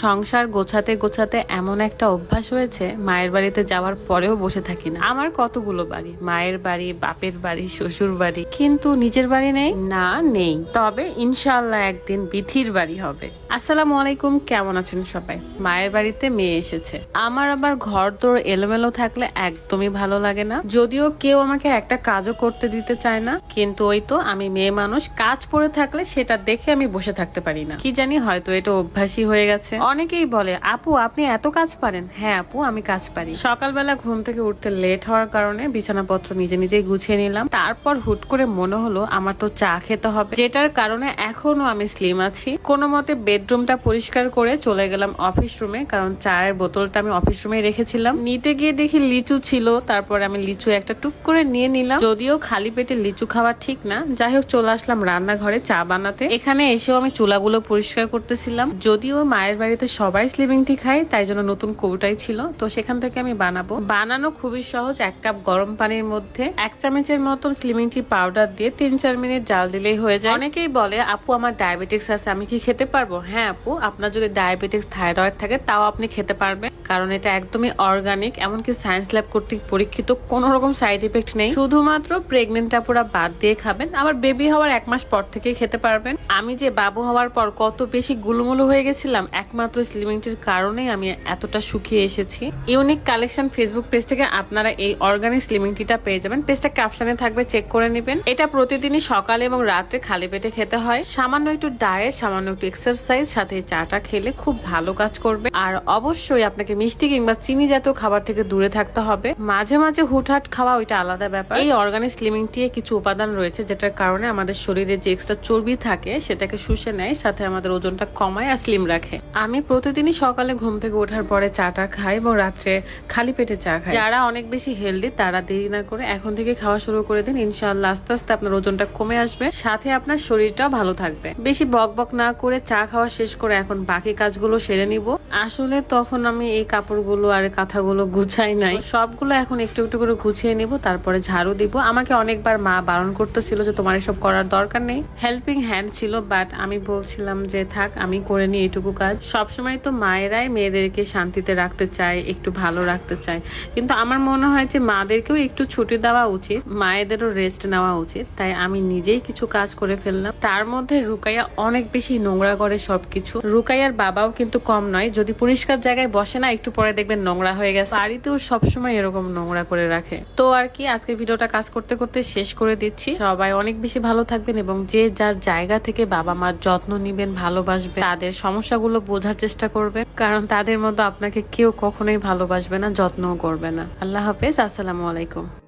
সংসার গোছাতে গোছাতে এমন একটা অভ্যাস হয়েছে, মায়ের বাড়িতে যাওয়ার পরেও বসে থাকি না। আমার কতগুলো বাড়ি? মায়ের বাড়ি, বাপের বাড়ি, শ্বশুর বাড়ি। কিন্তু নিজের বাড়ি নেই? না, নেই। তবে ইনশাল্লাহ একদিন বিথির বাড়ি হবে। আসসালামু আলাইকুম, কেমন আছেন সবাই? মায়ের বাড়িতে মেয়ে এসেছে। আমার আবার ঘর তোর এলোমেলো থাকলে একদমই ভালো লাগে না। যদিও কেউ আমাকে একটা কাজও করতে দিতে চায় না, কিন্তু ওই তো আমি মেয়ে মানুষ, কাজ পড়ে থাকলে সেটা দেখে আমি বসে থাকতে পারি না। কি জানি হয়তো এটা অভ্যাসই হয়ে গেছে। অনেকেই বলে, আপু, আপনি এত কাজ পারেন? হ্যাঁ আপু, আমি কাজ পারি। সকালবেলা ঘুম থেকে উঠতে লেট হওয়ার কারণে বিছানাপত্র নিজে নিজেই গুছিয়ে নিলাম। তারপর হুট করে মনে হলো, আমার তো চা খেতে হবে। যেটার কারণে এখনও আমি স্লিম আছি। কোনো মতে বেডরুমটা পরিষ্কার করে চলে গেলাম অফিস রুমে, কারণ চায়ের বোতলটা আমি অফিস রুমে রেখেছিলাম। নিতে গিয়ে দেখি লিচু ছিল, তারপর আমি লিচু একটা টুক করে নিয়ে নিলাম। যদিও খালি পেটে লিচু খাওয়া ঠিক না, যাই হোক চলে আসলাম রান্নাঘরে চা বানাতে। এখানে এসেও আমি চুলাগুলো পরিষ্কার করতেছিলাম। যদিও মায়ের বাড়িতে সবাই স্লিমিং টি খায়, তাই জন্য নতুন কৌটাই ছিল। তো সেখান থেকে আমি বানাবো। বানানো খুবই সহজ, এক কাপ গরম পানির মধ্যে এক চামচের মতন স্লিমিং টি পাউডার দিয়ে তিন চার মিনিট জাল দিলেই হয়ে যায়। অনেকেই বলে, আপু, আমার ডায়াবেটিক্স আছে, আমি কি খেতে পারব? হ্যাঁ আপু, আপনার যদি ডায়াবেটিক্স থাইরয়েড থাকে, তাও আপনি খেতে পারবেন। কারণ এটা একদমই অর্গানিক এমনকি সায়েন্স ল্যাব কর্তৃক পরীক্ষিত, কোনো রকম সাইড ইফেক্ট নেই। শুধুমাত্র প্রেগনেন্ট আপুরা বাদ দিয়ে খাবেন, আবার বেবি হওয়ার এক মাস পর থেকেই খেতে পারবেন। আমি যে বাবু হওয়ার পর কত বেশি গুলুমুলু হয়ে গেছিলাম, একমাত্র স্লিমিংটির কারণেই আমি এতটা শুকিয়ে এসেছি। ইউনিক কালেকশন ফেসবুক পেজ থেকে আপনারা এই অর্গানিক স্লিমিংটিটা পেয়ে যাবেন। পেজটা ক্যাপশনে থাকবে চেক করে নেবেন। এটা প্রতিদিনই সকালে এবং রাত্রে খালি পেটে খেতে হয়। সামান্য একটু ডায়েট সামান্য একটু এক্সারসাইজ সাথে চাটা খেলে খুব ভালো কাজ করবে। আর অবশ্যই আপনাকে মিষ্টি কিংবা চিনি জাতীয় খাবার থেকে দূরে থাকতে হবে। মাঝে মাঝে হুটহাট খাওয়া ওইটা আলাদা ব্যাপার। এই অর্গানিক স্লিমিং টি কিছু উপাদান রয়েছে যেটার কারণে আমাদের শরীরে যে এক্সট্রা চর্বি থাকে সেটাকে শুষে নেয়, সাথে আমাদের ওজনটা কমায় আর স্লিম রাখে। আমি প্রতিদিনই সকালে ঘুম থেকে ওঠার পরে চাটা খাই এবং রাত্রে খালি পেটে চা খাই। যারা অনেক বেশি হেলদি তারা দেরি না করে এখন থেকে খাওয়া শুরু করে দিন। ইনশাআল্লাহ আস্তে আস্তে আপনার ওজনটা কমে আসবে, সাথে আপনার শরীরটাও ভালো থাকবে। বেশি বক বক না করে চা খাওয়া শেষ করে এখন বাকি কাজগুলো সেরে নিব। আসলে তখন আমি এই কাপড়গুলো আর কাঁথাগুলো গুছাই নাই। সবগুলো এখন একটু একটু করে গুছিয়ে নিব, তারপরে ঝাড়ু দিব। আমাকে অনেকবার মা বারণ করতেছিল যে তোমার এসব করার দরকার নেই। হেল্পিং হ্যান্ড ছিল বাট আমি বলছিলাম যে, থাক, আমি করে নিই এটুকু কাজ। সবসময় তো মায়েরাই মেয়েদেরকে শান্তিতে রাখতে চায়, একটু ভালো রাখতে চায়। কিন্তু আমার মনে হয় যে, মাদেরকেও একটু ছুটি দেওয়া উচিত, মায়েদেরও রেস্ট নেওয়া উচিত। তাই আমি নিজেই কিছু কাজ করে ফেললাম। তার মধ্যে রুকাইয়া অনেক বেশি নোংরা করে সবকিছু। রুকাইয়ার বাবাও কিন্তু কম নয়, যদি পরিষ্কার জায়গায় বসে না একটু পরে দেখবেন নোংরা হয়ে গেছে। বাড়িতেও সবসময় এরকম নোংরা করে রাখে। তো আর কি, আজকে ভিডিওটা কাজ করতে করতে শেষ করে দিচ্ছি। সবাই অনেক বেশি ভালো থাকবেন এবং যে যার জায়গা থেকে বাবা মার যত্ন নিবেন, ভালোবাসবেন, তাদের সমস্যাগুলো বোঝার চেষ্টা করবেন। কারণ তাদের মতো আপনাকে কেউ কখনোই ভালোবাসবে না, যত্নও করবে না। আল্লাহ হাফেজ, আসসালামু আলাইকুম।